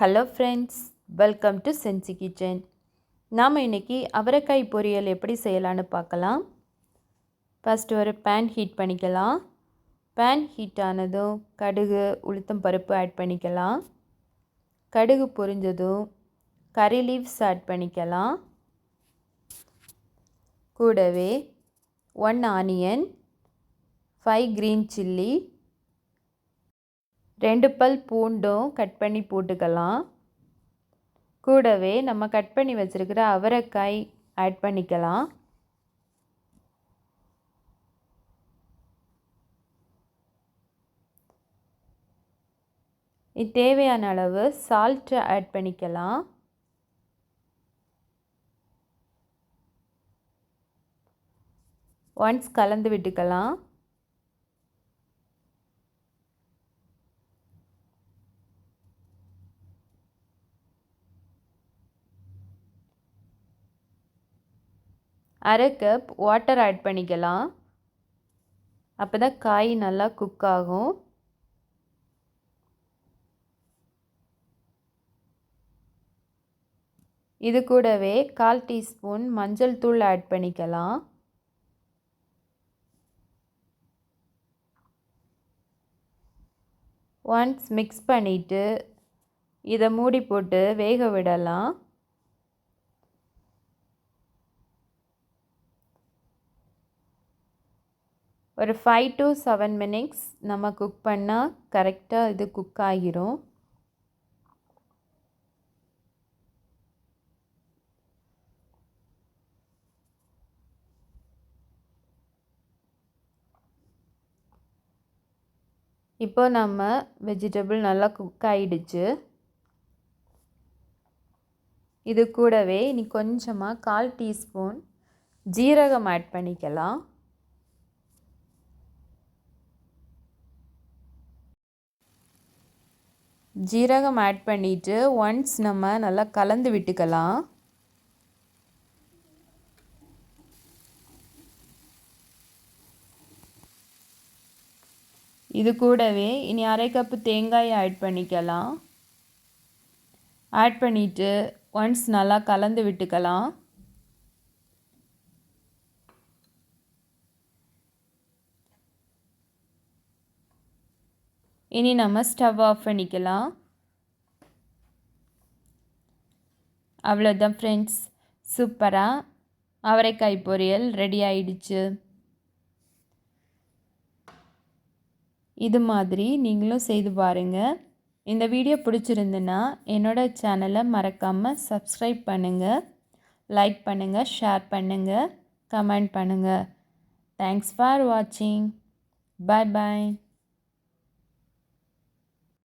Hello friends welcome to சென்சி kitchen நாம் இன்றைக்கி அவரைக்காய் பொரியல் எப்படி செய்யலான்னு பார்க்கலாம். ஃபஸ்ட்டு ஒரு பேன் ஹீட் பண்ணிக்கலாம். பேன் ஹீட் ஆனதும் கடுகு உளுத்தம் பருப்பு ஆட் பண்ணிக்கலாம். கடுகு பொரிஞ்சதும் கறி லீவ்ஸ் ஆட் பண்ணிக்கலாம். கூடவே one onion five green chilli ரெண்டு பல் பூண்டும் கட் பண்ணி போட்டுக்கலாம். கூடவே நம்ம கட் பண்ணி வச்சுருக்கிற அவரைக்காய் ஆட் பண்ணிக்கலாம். தேவையான அளவு சால்ட்டை ஆட் பண்ணிக்கலாம். ஒன்ஸ் கலந்து விட்டுக்கலாம். அரை கப் வாட்டர் ஆட் பண்ணிக்கலாம். அப்போ தான் காய் நல்லா குக் ஆகும். இது கூடவே கால் டீஸ்பூன் மஞ்சள் தூள் ஆட் பண்ணிக்கலாம். ஒன்ஸ் மிக்ஸ் பண்ணிவிட்டு இதை மூடி போட்டு வேக விடலாம். ஒரு ஃபைவ் டு செவன் மினிட்ஸ் நம்ம குக் பண்ணால் கரெக்டாக இது குக் ஆகிரும். இப்போ நம்ம வெஜிடபிள் நல்லா குக் ஆகிடுச்சு இது கூடவே இனி கொஞ்சமாக கால் டீஸ்பூன் ஜீரகம் ஆட் பண்ணிக்கலாம். ஜீரகம் ஆட் பண்ணிவிட்டு ஒன்ஸ் நம்ம நல்லா கலந்து விட்டுக்கலாம். இது கூடவே இனி அரை கப்பு தேங்காய் ஆட் பண்ணிக்கலாம். ஆட் பண்ணிவிட்டு ஒன்ஸ் நல்லா கலந்து விட்டுக்கலாம். இனி நம்ம ஸ்டவ் ஆஃப் பண்ணிக்கலாம். அவ்வளோதான் ஃப்ரெண்ட்ஸ் சூப்பராக அவரைக்காய் பொரியல் ரெடி ஆயிடுச்சு. இது மாதிரி நீங்களும் செய்து பாருங்கள் இந்த வீடியோ பிடிச்சிருந்துன்னா என்னோடய சேனலை மறக்காமல் சப்ஸ்கிரைப் பண்ணுங்கள் லைக் பண்ணுங்கள் ஷேர் பண்ணுங்கள் கமெண்ட் பண்ணுங்கள் தேங்க்ஸ் ஃபார் வாட்சிங் பாய் பாய்